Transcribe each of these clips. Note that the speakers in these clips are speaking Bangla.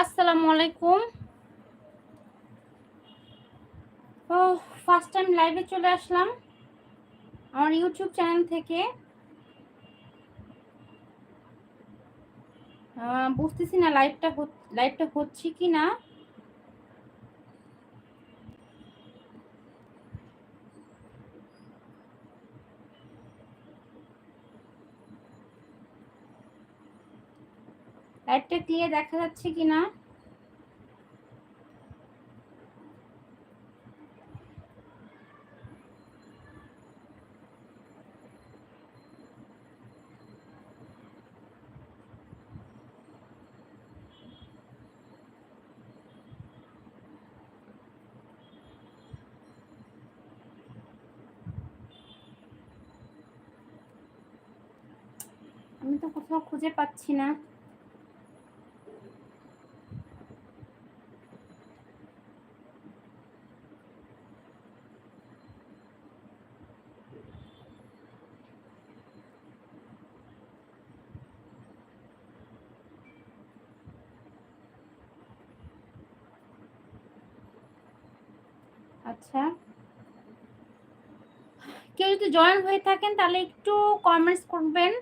আসসালামু আলাইকুম। ও ফার্স্ট টাইম লাইভে চলে আসলাম আমার ইউটিউব চ্যানেল থেকে। বুঝতেছি না লাইভটা লাইভটা হচ্ছে কি না লাইটটা ক্লিয়ার দেখা যাচ্ছে কি না আমি তো কোথাও খুঁজে পাচ্ছি না আচ্ছা কেউ যদি জয়েন হয়ে থাকেন, তাহলে একটু কমেন্টস করবেন।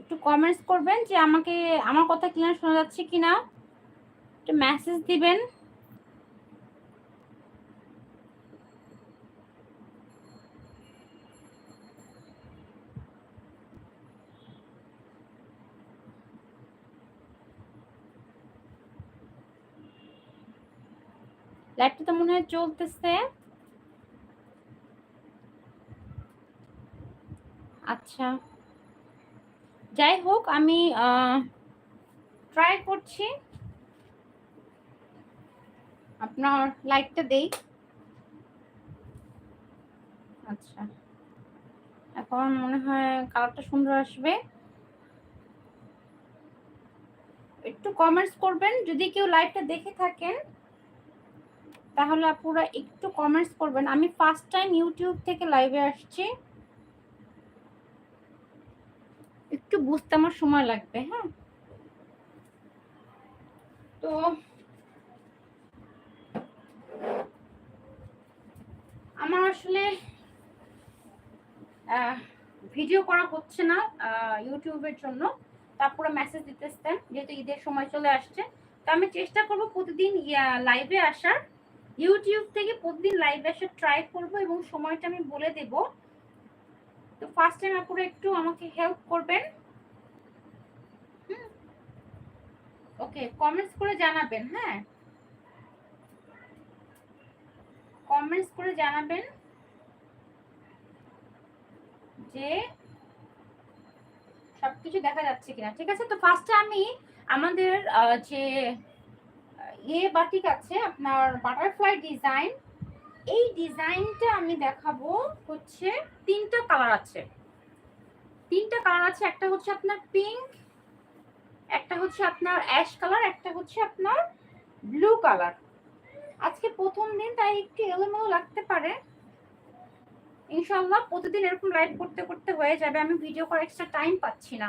একটু কমেন্টস করবেন যে আমাকে, আমার কথা ক্লিয়ার শোনা যাচ্ছে কিনা। একটু মেসেজ দিবেন। লাইটটা তো মনে হয় চলতেছে। আচ্ছা। যাই হোক, আমি ট্রাই করছি। আপনার লাইটটা দেই। আচ্ছা। এখন মনে হয় কালারটা সুন্দর আসবে। একটু কমেন্টস করবেন। যদি কেউ লাইভটা দেখে থাকেন, তাহলে আপনারা একটু কমেন্টস করবেন। আমি ফার্স্ট টাইম ইউটিউব থেকে লাইভে আসছি। একটু বুঝতে আমার সময় লাগবে হ্যাঁ? তো আমার আসলে ভিডিও করা হচ্ছে না ইউটিউবের জন্য। তারপরে মেসেজ দিতেছেন, যেহেতু ঈদের সময় চলে আসছে। তো আমি চেষ্টা করব প্রতিদিন লাইভে আসার। ইউটিউব থেকে প্রতিদিন লাইভে আসার ট্রাই করব এবং সময়টা আমি বলে দেব। তো ফার্স্ট টাইম আপনারা একটু আমাকে হেল্প করবেন। ওকে কমেন্টস করে জানাবেন হ্যাঁ। কমেন্টস করে জানাবেন যে সবকিছু দেখা যাচ্ছে কিনা। ঠিক আছে? তো ফার্স্টে আমি আমাদের যে ইয়ে বাটিক আছে, আপনার বাটারফ্লাই ডিজাইন এই ডিজাইনটা আমি দেখাবো হচ্ছে তিনটা কালার আছে। তিনটা কালার আছে, একটা হচ্ছে আপনার পিঙ্ক একটা হচ্ছে আপনার অ্যাশ কালার একটা হচ্ছে আপনার ব্লু কালার আজকে প্রথম দিন, তাই একটু এলোমেলো লাগতে পারে। ইনশাল্লাহ প্রতিদিন এরকম লাইভ করতে করতে হয়ে যাবে, আমি ভিডিও করার এক্সট্রা টাইম পাচ্ছি না।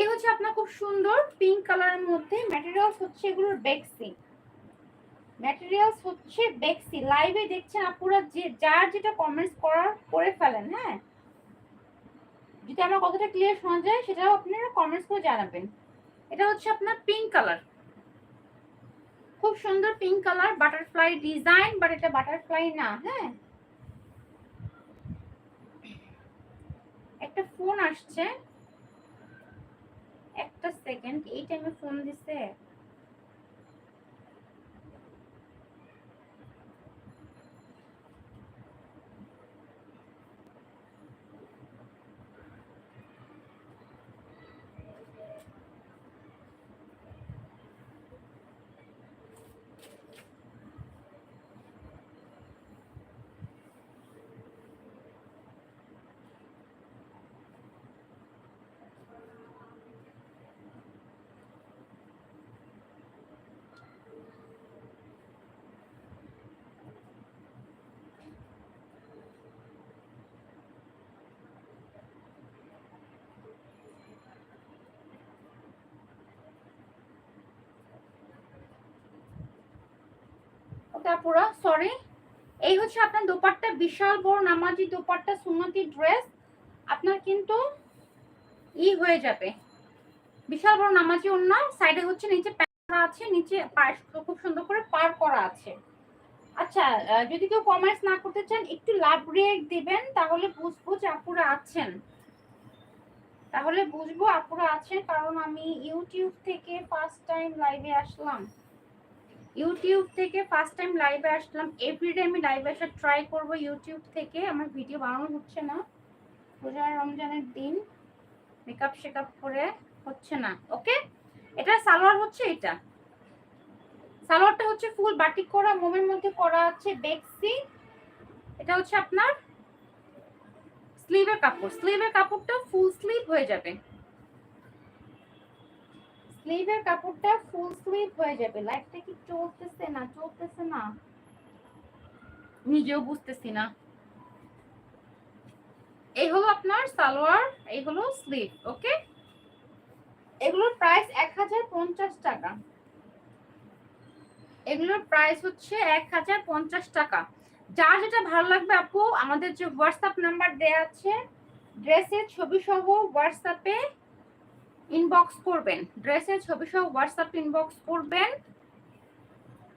এই হচ্ছে আপনার খুব সুন্দর পিঙ্ক কালারের মধ্যে ম্যাটেরিয়ালস হচ্ছে এগুলোর বেক্সি ম্যাটেরিয়ালস হচ্ছে বেক্সি লাইভে দেখছেন আপুরা যে, যার যেটা কমেন্টস করার, করে ফেলেন হ্যাঁ? যদি আমার কথাটা ক্লিয়ার শোনা যায়, সেটাও আপনারা কমেন্টস করে জানাবেন। এটা হচ্ছে আপনার পিঙ্ক কালার খুব সুন্দর pink colour butterfly design but এটা বাটারফ্লাই না হ্যাঁ? একটা ফোন আসছে। একটা সেকেন্ড এই টাইমে ফোন দিছে। ওকে সরি এই হচ্ছে আপনার দোপাট্টা, বিশাল বড় নামাজি দোপাট্টা, সুন্নতি ড্রেস আপনার কিন্তু ই হয়ে যাবে। বিশাল বড় নামাজি অন্য সাইডে হচ্ছে নিচে প্যারা আছে, নিচে খুব সুন্দর করে পার করা আছে। আচ্ছা যদি কেউ কমার্স না করতে চান, একটু লাভ রেট দিবেন, তাহলে বুঝব যে আপুরা আছেন। তাহলে বুঝব আপুরা আছেন, কারণ আমি ইউটিউব থেকে ফার্স্ট টাইম লাইভে আসলাম। ইউটিউব থেকে ফার্স্ট টাইম লাইভে আসলাম। এভরিডে আমি লাইভে আসার ট্রাই করব ইউটিউব থেকে। আমার ভিডিও বানানো হচ্ছে না। রোজা রমজানের দিন মেকআপ শেকআপ করে হচ্ছে না। ওকে এটা সালোয়ার হচ্ছে এটা। সালোয়ারটা হচ্ছে ফুল বাটিক করা, মোমের মধ্যে করা আছে বেক্সি। এটা হচ্ছে আপনার স্লিভের কাপড়। স্লিভের কাপড়টা ফুল স্লিভ হয়ে যাবে। স্লিভের কাপড়টা ফুল স্লিভ হয়ে যাবে। লাইটটা কি চলতেছে না চলতেছে না? নিজেও বুঝতেছি না। এই হলো আপনার সালোয়ার এই হলো স্লিভ ওকে এগুলোর প্রাইস এক হাজার পঞ্চাশ টাকা। এগুলোর প্রাইস হচ্ছে এক হাজার পঞ্চাশ টাকা। যার যেটা ভালো লাগবে আপু আমাদের যে হোয়াটসঅ্যাপ নাম্বার দেয়া আছে ড্রেসের ছবি সহ হোয়াটসঅ্যাপে ইনবক্স করবেন। ড্রেসের ছবি সহ হোয়াটসঅ্যাপ ইনবক্স করবেন।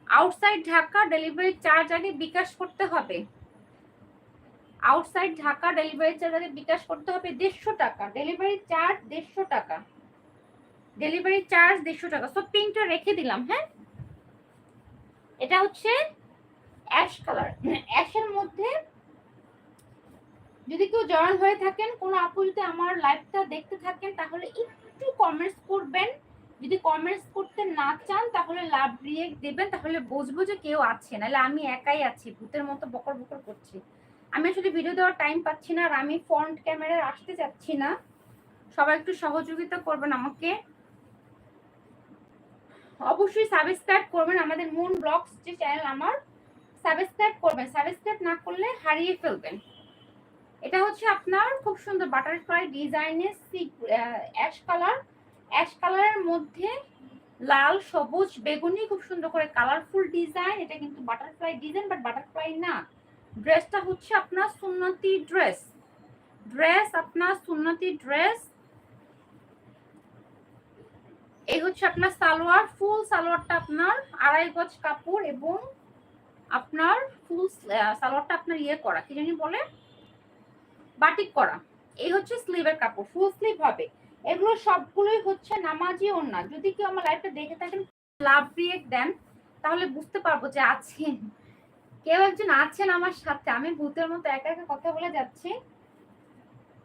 আউটসাইড ঢাকা ডেলিভারি চার্জ আগে বিকাশ করতে হবে। আউটসাইড ঢাকা ডেলিভারি চার্জ আগে বিকাশ করতে হবে দেড়শো টাকা। ডেলিভারি চার্জ দেড়শো টাকা। ডেলিভারি চার্জ দেড়শো টাকা। সব পিঙ্কটা রেখে দিলাম হ্যাঁ? এটা হচ্ছে অ্যাশ কালার অ্যাশের মধ্যে যদি কেউ জয়েন হয়ে থাকেন, কোনো আপু যদি আমার লাইভটা দেখতে থাকেন, তাহলে একটু কমেন্টস করবেন। যদি কমেন্টস করতে না চান, তাহলে লাভ রিয়েক্ট দেবেন, তাহলে বুঝব যে কেউ আছে। নাহলে আমি একাই আছি, ভূতের মতো বকর বকর করছি। আমি আসলে ভিডিও দেওয়ার টাইম পাচ্ছি না, আর আমি ফ্রন্ট ক্যামেরায় আসতে চাচ্ছি না। সবাই একটু সহযোগিতা করবেন আমাকে। অবশ্যই সাবস্ক্রাইব করবেন আমাদের মুন ব্লগস যে চ্যানেল আমার। সাবস্ক্রাইব করবেন সাবস্ক্রাইব না করলে হারিয়ে ফেলবেন। এটা হচ্ছে আপনার খুব সুন্দর বাটারফ্লাই ডিজাইনের অ্যাশ কালার অ্যাশ কালারের মধ্যে লাল, সবুজ, বেগুনি, খুব সুন্দর করে কালারফুল ডিজাইন এটা কিন্তু বাটারফ্লাই ডিজাইন বাট বাটারফ্লাই না। ড্রেসটা হচ্ছে আপনার সুন্নতি ড্রেস ড্রেস আপনার সুন্নতি ড্রেস এই হচ্ছে আপনার সালোয়ার, ফুল সালোয়ারটা আপনার আড়াই গজ কাপড় এবং আপনার ফুল সালোয়ারটা আপনার ইয়ে করা। কি জানি বলে? বাটিক করা। এই হচ্ছে স্লিভের কাপড় ফুল স্লিভ হবে। এগুলো সবগুলোই হচ্ছে নামাজি ওন্না যদি কেউ আমার লাইফটা দেখে থাকেন লাভ রিয়েক্ট দেন, তাহলে বুঝতে পারব যে আছেন। কেউ একজন আছেন আমার সাথে, আমি ভূতের মতো একা একা কথা বলে যাচ্ছি।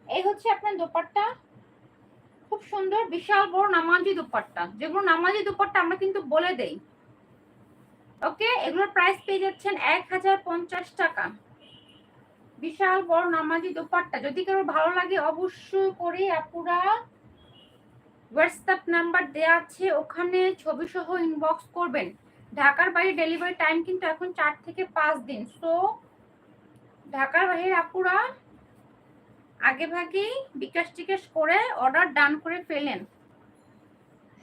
এই হচ্ছে আপনার দোপাট্টা। খুব সুন্দর, বিশাল, বড় নামাজি দুপাট্টা। যেগুলো নামাজি দুপাট্টা আমরা কিন্তু বলে দেই। ওকে এগুলোর প্রাইস পেয়ে যাচ্ছেন এক হাজার পঞ্চাশ টাকা। বিশাল বড় নামাজি দুপাট্টা। যদি কারও ভালো লাগে, অবশ্যই করে আপুরা হোয়াটসঅ্যাপ নাম্বার দেওয়া আছে, ওখানে ছবি সহ ইনবক্স করবেন। ঢাকার বাইরে ডেলিভারি টাইম কিন্তু এখন চার থেকে পাঁচ দিন। সো ঢাকার বাইরে আপুরা আগে ভাগেই বিকাশ টিকাশ করে অর্ডার ডান করে ফেলেন।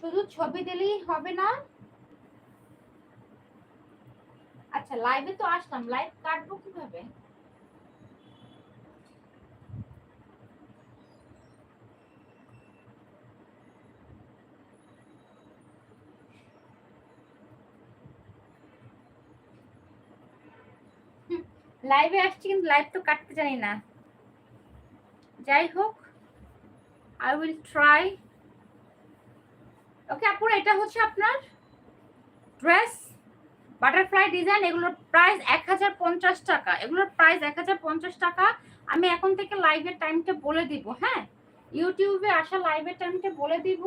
শুধু ছবি দিলেই হবে না। আচ্ছা লাইভে তো আসলাম। লাইভ কাটবো কীভাবে? লাইভে আসছি কিন্তু লাইভ তো কাটতে জানি না। যাই হোক আই উইল ট্রাই ওকে আপুরা, এটা হচ্ছে আপনার ড্রেস বাটারফ্লাই ডিজাইন এগুলোর প্রাইস এক হাজার পঞ্চাশ টাকা। এগুলোর প্রাইস এক হাজার পঞ্চাশ টাকা। আমি এখন থেকে লাইভের টাইমটা বলে দিব হ্যাঁ? ইউটিউবে আসা লাইভের টাইমটা বলে দিব।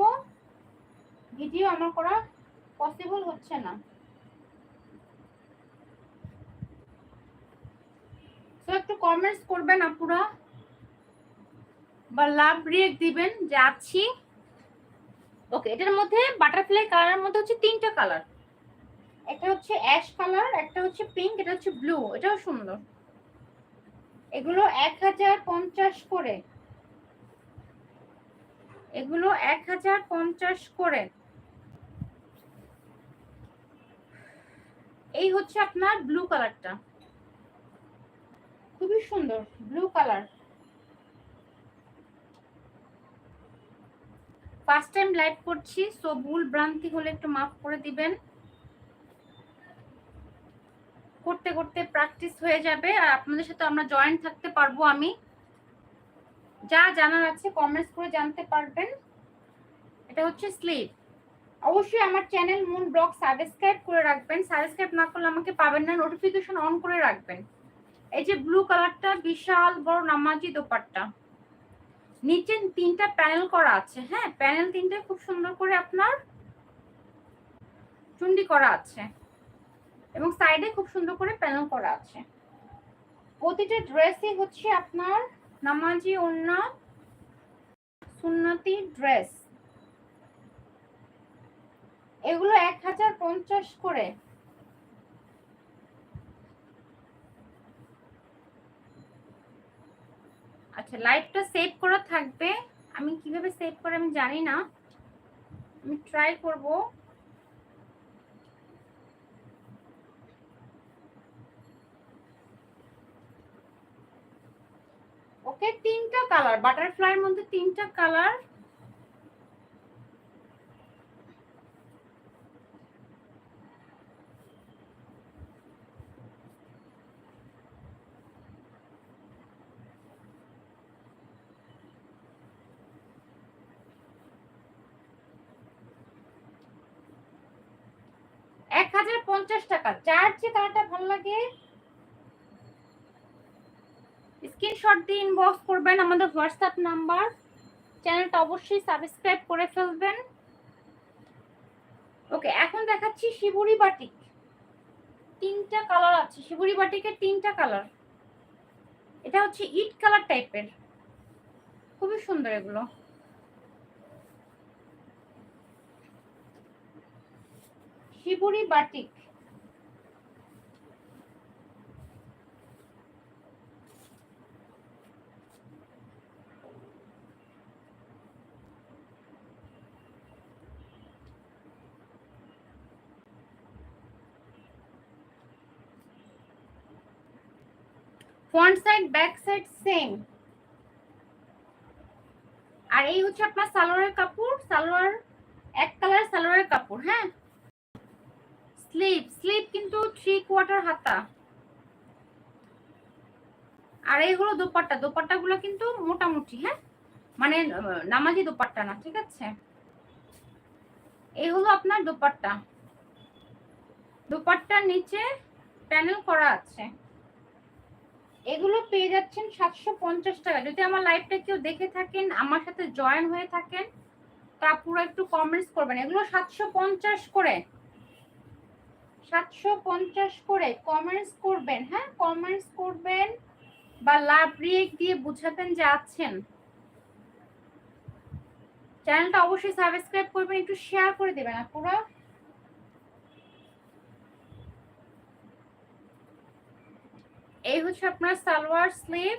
ভিডিও আমার করা পসিবল হচ্ছে না। একটু কমেন্টস করবেন আপুরা। বা লাভ রিয়েক্ট দিবেন যে আছি ওকে এটার মধ্যে বাটারফ্লাই কালারের মধ্যে হচ্ছে তিনটা কালার একটা হচ্ছে অ্যাশ কালার একটা হচ্ছে পিঙ্ক এটা হচ্ছে ব্লু এটাও সুন্দর। এগুলো এক হাজার পঞ্চাশ করে। এগুলো এক হাজার পঞ্চাশ করে। এই হচ্ছে আপনার ব্লু কালারটা খুবই সুন্দর blue colour first time live করছি সো ভুল ভ্রান্তি হলে একটু মাফ করে দিবেন। করতে করতে প্র্যাকটিস হয়ে যাবে, আর আপনাদের সাথে আমরা জয়েন থাকতে পারব আমি। যা জানার আছে কমেন্টস করে জানতে পারবেন। এটা হচ্ছে স্লিপ অবশ্যই আমার চ্যানেল মুন ব্লগ সাবস্ক্রাইব করে রাখবেন। সাবস্ক্রাইব না করলে আমাকে পাবেন না নোটিফিকেশন অন করে রাখবেন। এই যে ব্লু কালারটা বিশাল বড় নামাজি দোপাট্টা। নিচে তিনটা প্যানেল করা আছে হ্যাঁ? প্যানেল তিনটা খুব সুন্দর করে আপনার চুন্ডি করা আছে এবং সাইডে খুব সুন্দর করে প্যানেল করা আছে। প্রতিটা ড্রেসই হচ্ছে আপনার নামাজি ওন্না সুন্নতি ড্রেস এগুলো এক হাজার পঞ্চাশ করে। আচ্ছা লাইভটা সেভ করা থাকবে। আমি কীভাবে সেভ করে আমি জানি না। আমি ট্রাই করব। ওকে তিনটা কালার বাটারফ্লাইয়ের মধ্যে তিনটা কালার এক হাজার টাকা যার যে কালারটা ভালো লাগে? স্ক্রিনশট দিয়ে ইনবক্স করবেন আমাদের হোয়াটসঅ্যাপ নাম্বার চ্যানেলটা অবশ্যই সাবস্ক্রাইব করে ফেলবেন। ওকে এখন দেখাচ্ছি শিবুরি বাটিক তিনটা কালার আছে। শিবুরি বাটিকের তিনটা কালার এটা হচ্ছে ইট কালার টাইপের খুবই সুন্দর এগুলো। Shibori batik front side back side same আর এই হচ্ছে আপনার সালোয়ারের কাপড়, সালোয়ার, এক কালার সালোয়ারের কাপড় হ্যাঁ? স্লিপ স্লিপ কিন্তু থ্রি কোয়ার্টার হাতা। আর এই হলো দোপাট্টা দোপাট্টা গুলো কিন্তু মোটামুটি হ্যাঁ? মানে নামাজি দোপাট্টা না, ঠিক আছে? এই হলো আপনার দোপাট্টা। দোপাট্টার নিচে প্যানেল করা আছে। এগুলো পেয়ে যাচ্ছেন সাতশো পঞ্চাশ টাকা। যদি আমার লাইভটা কেউ দেখে থাকেন, আমার সাথে জয়েন হয়ে থাকেন, তা পুরো একটু কমেন্টস করবেন। এগুলো সাতশো পঞ্চাশ করে। সাতশো পঞ্চাশ করে কমেন্টস করবেন হ্যাঁ? কমেন্টস করবেন বা লাভ রিয়েক দিয়ে বুঝাবেন যে আছেন। চ্যানেলটা অবশ্যই সাবস্ক্রাইব করবেন, একটু শেয়ার করে দেবেন। আপুরা এই হচ্ছে আপনার সালোয়ার স্লিভ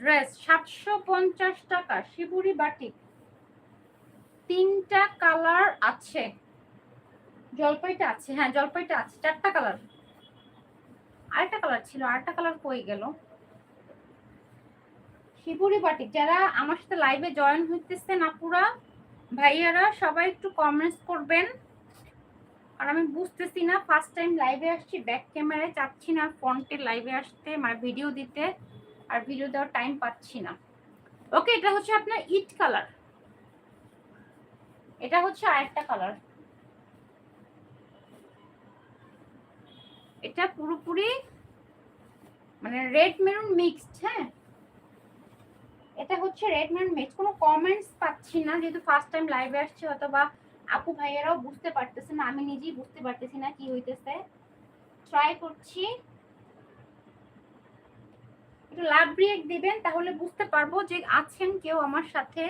ড্রেস সাতশো পঞ্চাশ টাকা, শিবুরি বাটিক তিনটা কালার আছে। জলপাইটা আছে হ্যাঁ জলপাইটা আছে, চারটা কালার। আরেকটা কালার ছিল, আরেকটা কালার কই গেল? শিবুরি বাটিক যারা আমার সাথে লাইভে জয়েন হইতেছেন আপুরা, ভাইয়ারা, সবাই একটু কমেন্টস করবেন। আর আমি বুঝতেছি না ফার্স্ট টাইম লাইভে আসছি ব্যাক ক্যামেরায় চাচ্ছি না ফ্রন্টে লাইভে আসতে মানে ভিডিও দিতে, আর ভিডিও দেওয়ার টাইম পাচ্ছি না। ওকে এটা হচ্ছে আপনার ইট কালার এটা হচ্ছে আরেকটা কালার এটা পুরোপুরি মানে রেড মেরুন মিক্সড হ্যাঁ? এটা হচ্ছে রেড মেরুন মিক্সড কোনো কমেন্টস পাচ্ছি না, যেহেতু ফার্স্ট টাইম লাইভে আসছে, অথবা আপু ভাইয়ারাও বুঝতে পারতেছে না, আমি নিজেই বুঝতে পারতেছি না কি হইতেছে। ট্রাই করছি। একটু লাভ ব্রেক দিবেন, তাহলে বুঝতে পারব যে আছেন কেউ আমার সাথে।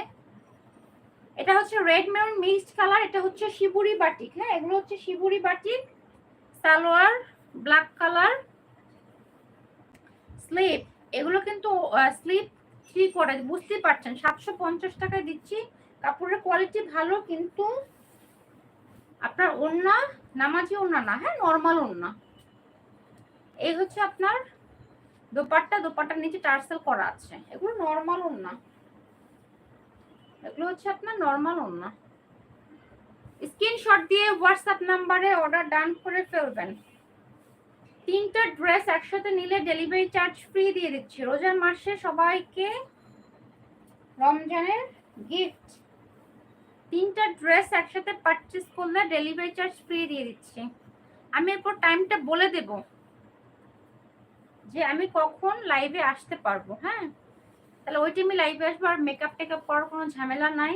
এটা হচ্ছে রেড মেরুন মিক্সড কালার এটা হচ্ছে শিবুরি বাটিক হ্যাঁ? এগুলো হচ্ছে shibori batik, salwar black colour sleeve এগুলো কিন্তু স্লিপ থ্রি করে, বুঝতেই পারছেন। সাতশো পঞ্চাশ টাকায় দিচ্ছি। কাপড়ের কোয়ালিটি ভালো, কিন্তু আপনার ওড়না, নামাজি ওড়না না হ্যাঁ নর্মাল ওড়না। এই হচ্ছে আপনার দোপাট্টা, দোপাট্টার নিচে টার্সেল করা আছে। এগুলো নর্মাল ওড়না। এগুলো হচ্ছে আপনার নর্মাল ওড়না। স্ক্রিনশট দিয়ে হোয়াটসঅ্যাপ নাম্বারে অর্ডার ডান করে ফেলবেন। তিনটা ড্রেস একসাথে নিলে ডেলিভারি চার্জ ফ্রি দিয়ে দিচ্ছি। রোজার মাসে সবাইকে রমজানের গিফট তিনটা ড্রেস একসাথে পারচেস করলে ডেলিভারি চার্জ ফ্রি দিয়ে দিচ্ছি। আমি এরপর টাইমটা বলে দেব যে আমি কখন লাইভে আসতে পারব হ্যাঁ? তাহলে ওই টাইমে লাইভে আসব আর মেকআপ টেকআপ করার কোনো ঝামেলা নাই।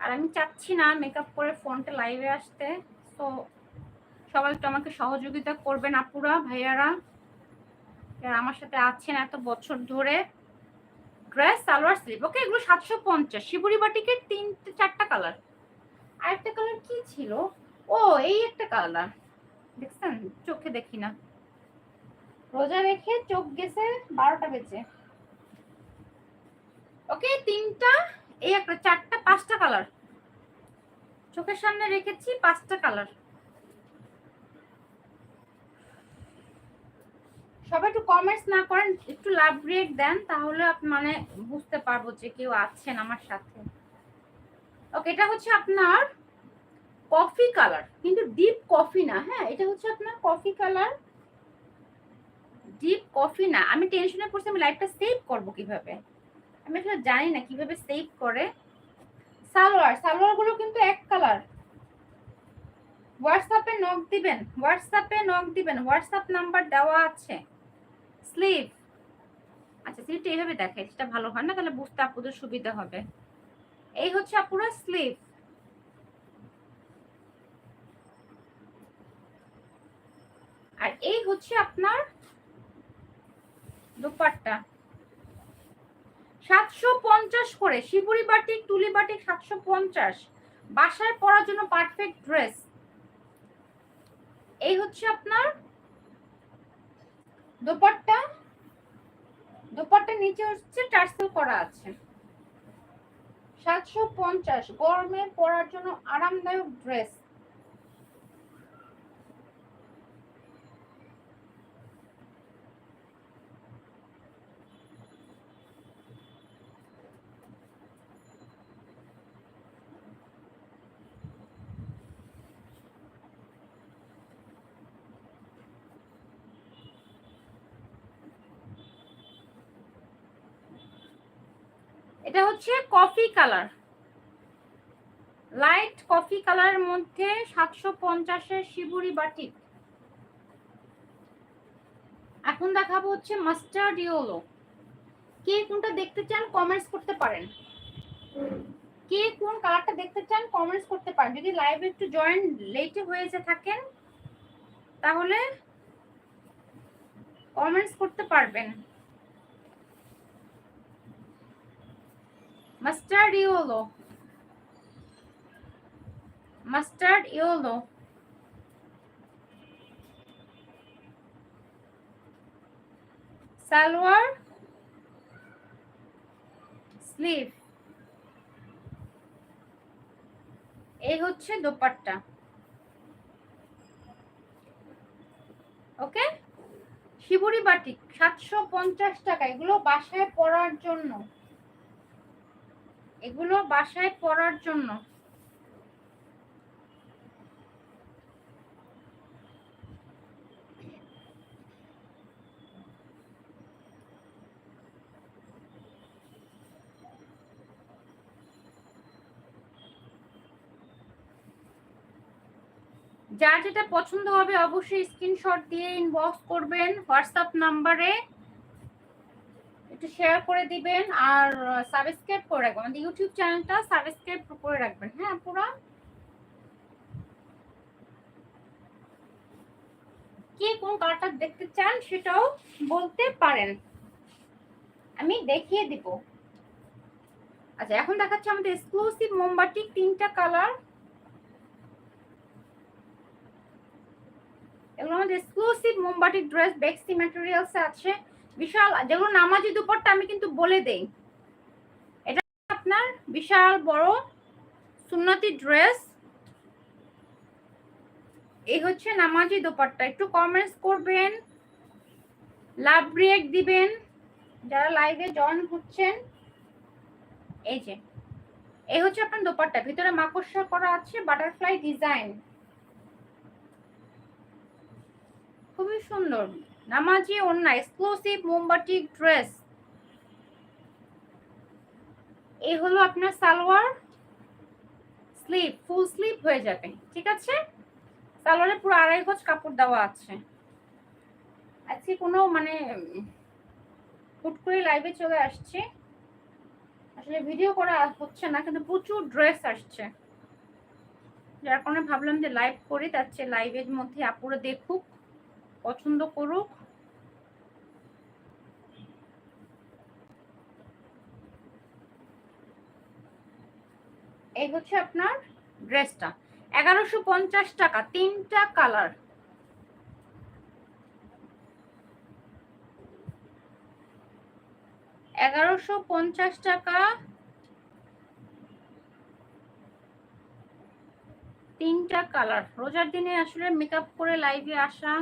আর আমি চাচ্ছি না মেকআপ করে ফোনটা লাইভে আসতে। তো সবাই একটু আমাকে সহযোগিতা করবেন আপুরা, ভাইয়ারা, যারা আমার সাথে আছেন এত বছর ধরে। ড্রেস, সালোয়ার, স্লিপ, ওকে, এগুলো সাতশো পঞ্চাশ। শিবুরি বাটিকের তিনটে চারটা কালার। আরেকটা কালার কি ছিল? ও, এই একটা কালার। দেখছেন? চোখে দেখি না। রোজা রেখে চোখ গেছে, বারোটা বেজে। ওকে, তিনটা, এই একটা, চারটা, পাঁচটা কালার। চোখের সামনে রেখেছি পাঁচটা কালার। সবাই একটু কমেন্টস না করেন, একটু লাভ রেট দেন, তাহলে মানে বুঝতে পারব যে কেউ আছেন আমার সাথে। ওকে এটা হচ্ছে আপনার কফি কালার কিন্তু ডিপ কফি না হ্যাঁ? এটা হচ্ছে আপনার কফি কালার ডিপ কফি না। আমি টেনশনে পড়ছি, আমি লাইফটা সেভ করব কীভাবে? আমি আসলে জানি না কীভাবে সেভ করে। সালোয়ার সালোয়ারগুলো কিন্তু এক কালার হোয়াটসঅ্যাপে নক দিবেন হোয়াটসঅ্যাপে নক দিবেন হোয়াটসঅ্যাপ নাম্বার দেওয়া আছে। স্লিভ আচ্ছা স্লিভটা এইভাবে দেখে সেটা ভালো হয় না, তাহলে বুঝতে আপুদের সুবিধা হবে। এই হচ্ছে আপুরা স্লিভ আর এই হচ্ছে আপনার দুপাট্টা। সাতশো পঞ্চাশ করে, শিবুরি বাটিক, তুলি বাটিক সাতশো পঞ্চাশ। বাসায় পরার জন্য পারফেক্ট ড্রেস এই হচ্ছে আপনার দোপাট্টা দোপাট্টা নিচে হচ্ছে টার্সেল করা আছে। সাতশো পঞ্চাশ। গরমে পরার জন্য আরামদায়ক ড্রেস এটা হচ্ছে কফি কালার। লাইট কফি কালারের মধ্যে সাতশো পঞ্চাশের শিবুরি বাটিক। এখন দেখাবো হচ্ছে মাস্টার্ড ইয়েলো। কে কোনটা দেখতে চান কমেন্টস করতে পারেন। কে কোন কালারটা দেখতে চান কমেন্টস করতে পারেন। যদি লাইভে একটু জয়েন লেটে হয়ে যে থাকেন, তাহলে কমেন্টস করতে পারবেন। Mustard yellow mustard yellow salwar sleeve এই হচ্ছে দোপাট্টা। ওকে শিবুরি বাটিক, সাতশো পঞ্চাশ টাকা। এগুলো বাসায় পরার জন্য। এগুলো বাসায় পরার জন্য। যার যেটা পছন্দ হবে অবশ্যই স্ক্রিনশট দিয়ে ইনবক্স করবেন হোয়াটসঅ্যাপ নাম্বারে একটু শেয়ার করে দিবেন আর সাবস্ক্রাইব করে রাখবেন। আমাদের ইউটিউব চ্যানেলটা সাবস্ক্রাইব করে রাখবেন। হ্যাঁ পুরো? কে কোন কালারটা দেখতে চান সেটাও বলতে পারেন। আমি দেখিয়ে দিব। আচ্ছা এখন দেখাচ্ছি আমাদের এক্সক্লুসিভ মোমবাতি তিনটা কালার এগুলো আমাদের এক্সক্লুসিভ মোমবাতি ড্রেস বেক্সি ম্যাটেরিয়ালস আছে। বিশাল যেগুলো নামাজি দুপাট্টা আমি কিন্তু বলে দেই। এটা আপনার বিশাল, বড়, সুন্নতি ড্রেস। এই হচ্ছে নামাজি দোপাট্টা। একটু কমেন্টস করবেন, লাভ রিয়েক্ট দিবেন, যারা লাইভে জয়েন হচ্ছেন। এই যে, এই হচ্ছে আপনার দোপাট্টা। ভিতরে মাকড়সা করা আছে বাটারফ্লাই ডিজাইন খুবই সুন্দর। নামাজি ওন্না এক্সক্লুসিভ মোমবাটি ড্রেস এই হলো আপনার সালোয়ার স্লিপ ফুল স্লিপ হয়ে যাবে, ঠিক আছে? সালোয়ারে পুরো আড়াই গজ কাপড় দেওয়া আছে। আজকে কোনো মানে হুট করে লাইভে চলে আসছে। আসলে ভিডিও করা হচ্ছে না, কিন্তু প্রচুর ড্রেস আসছে। যার কারণে ভাবলাম যে লাইভ করি, তার চেয়ে লাইভের মধ্যে আপুরে দেখুক। পছন্দ করুক। এই হচ্ছে আপনার ড্রেসটা। এগারোশো পঞ্চাশ টাকা, তিনটা কালার। এগারোশো পঞ্চাশ টাকা, তিনটা কালার। রোজার দিনে আসলে মেকআপ করে লাইভে আসা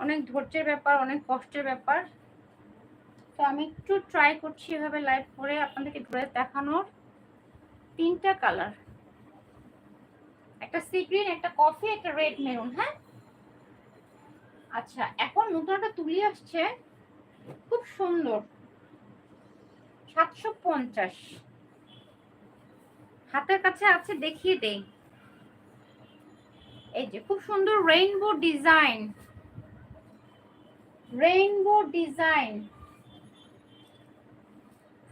অনেক ধৈর্যের ব্যাপার, অনেক কষ্টের ব্যাপার। তো আমি একটু ট্রাই করছি এভাবে লাইভ করে আপনাদেরকে ড্রেস দেখানোর। তিনটা কালার একটা সি গ্রিন একটা কফি একটা রেড মেরুন হ্যাঁ? আচ্ছা এখন নতুন একটা তুলি আসছে। খুব সুন্দর। সাতশো পঞ্চাশ। হাতের কাছে আছে, দেখিয়ে দেই। এই যে, খুব সুন্দর rainbow design rainbow design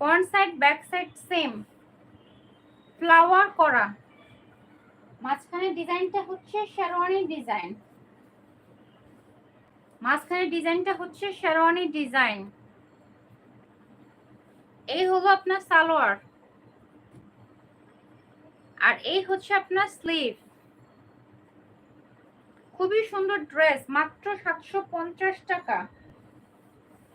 front side back side same flower করা। মাঝখানে ডিজাইনটা হচ্ছে শেরওয়ানি ডিজাইন। মাঝখানে ডিজাইনটা হচ্ছে শেরওয়ানি ডিজাইন। এই হলো আপনার সালোয়ার। আর এই হচ্ছে আপনার স্লিভ খুবই সুন্দর ড্রেস মাত্র সাতশো পঞ্চাশ টাকা।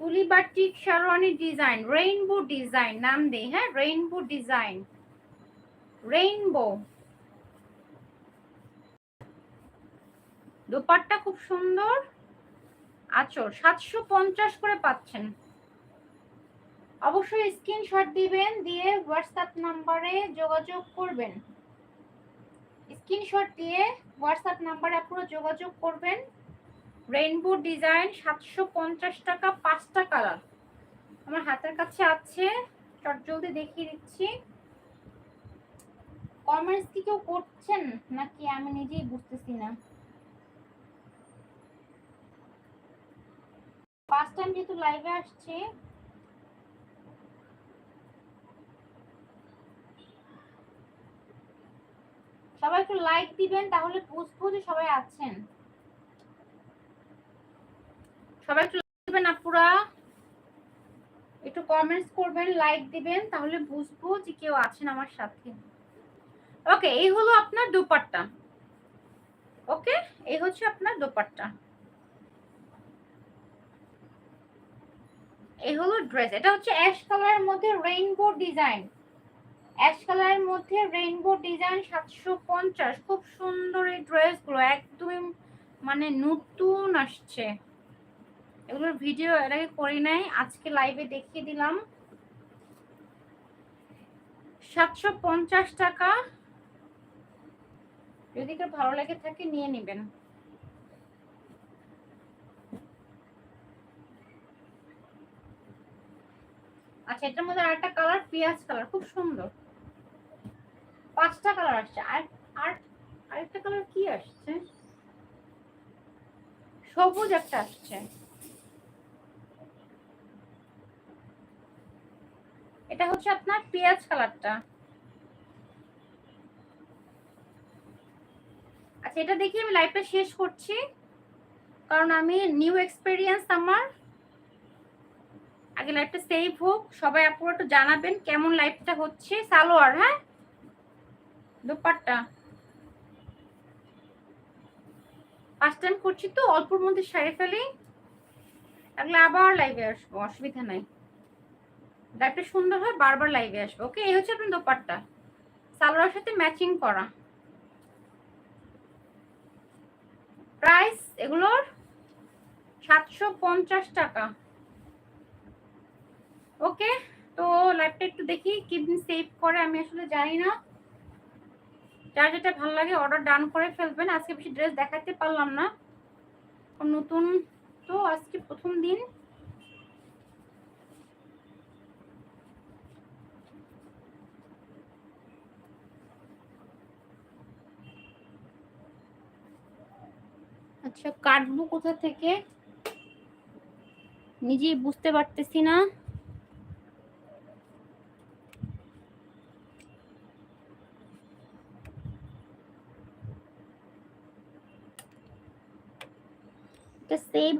তুলি batik sherwani design rainbow design নাম দেই হ্যাঁ? রেইনবো ডিজাইন রেইনবো দোপাট্টা খুব সুন্দর। আচর সাতশো পঞ্চাশ করে পাচ্ছেন। অবশ্যই স্ক্রিনশট দিবেন, দিয়ে হোয়াটসঅ্যাপ নাম্বারে যোগাযোগ করবেন। স্ক্রিনশট দিয়ে হোয়াটসঅ্যাপ নাম্বারে আপনারা যোগাযোগ করবেন। রেইনবো ডিজাইন সাতশো পঞ্চাশ টাকা, পাঁচটা কালার। আমার হাতের কাছে আছে, চট জলদি দেখিয়ে দিচ্ছি। কমেন্টস কি কেউ করছেন? নাকি আমি নিজেই বুঝতেছি না। ফার্স্ট টাইম যেহেতু লাইভে আসছে সবাই একটু লাইক দিবেন, তাহলে বুঝব যে সবাই আছেন। সবাই একটু দিবেন আপুরা। একটু কমেন্টস করবেন লাইক দিবেন, তাহলে বুঝব যে কেউ আছেন আমার সাথে। ওকে এই হলো আপনার দোপাট্টা। ওকে এই হচ্ছে আপনার দোপাট্টা। এই হলো ড্রেস এটা হচ্ছে অ্যাশ কালারের মধ্যে রেইনবো ডিজাইন অ্যাশ কালারের মধ্যে রেইনবো ডিজাইন সাতশো পঞ্চাশ। খুব সুন্দর এই ড্রেসগুলো একদমই মানে নতুন আসছে। এগুলোর ভিডিও এর আগে করি নাই, আজকে লাইভে দেখিয়ে দিলাম। সাতশো পঞ্চাশ টাকা। যদি কেউ ভালো লেগে থাকে নিয়ে নেবেন। আচ্ছা এটার মধ্যে আরেকটা কালার পেঁয়াজ কালার খুব সুন্দর। পাঁচটা কালার আসছে। আর আর আরেকটা কালার কি আসছে? সবুজ একটা আসছে। এটা হচ্ছে আপনার পেঁয়াজ কালারটা। আচ্ছা এটা দেখি আমি লাইভটা শেষ করছি। কারণ আমি নিউ এক্সপেরিয়েন্স আমার। আগে লাইভটা সেভ হোক। সবাই আপুরা একটু জানাবেন কেমন লাইভটা হচ্ছে। সালোয়ার হ্যাঁ? দোপাট্টা। ফার্স্ট টাইম করছি তো, অল্পর মধ্যে সারে ফেলি। তাহলে আবার লাইভে আসব, অসুবিধা নাই। লাইভটা সুন্দর হয়, বারবার লাইভে আসব। ওকে এই হচ্ছে আপনার দোপাট্টা। সালোয়ারের সাথে ম্যাচিং করা। প্রাইস এগুলোর সাতশো পঞ্চাশ টাকা। ওকে তো লাইভটা একটু দেখি কিদিন সেভ করে আমি আসলে জানি না। যার যেটা ভালো লাগে অর্ডার ডান করে ফেলবেন। আজকে বেশি ড্রেস দেখাতে পারলাম না। নতুন তো আজকে প্রথম দিন। আচ্ছা কাটবো কোথা থেকে? নিজেই বুঝতে পারতেছি না।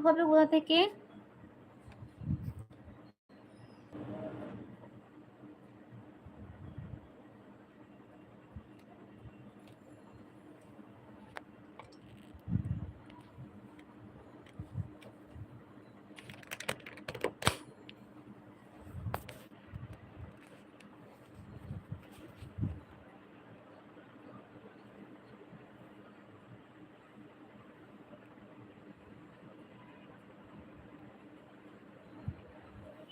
হবে কোথা থেকে।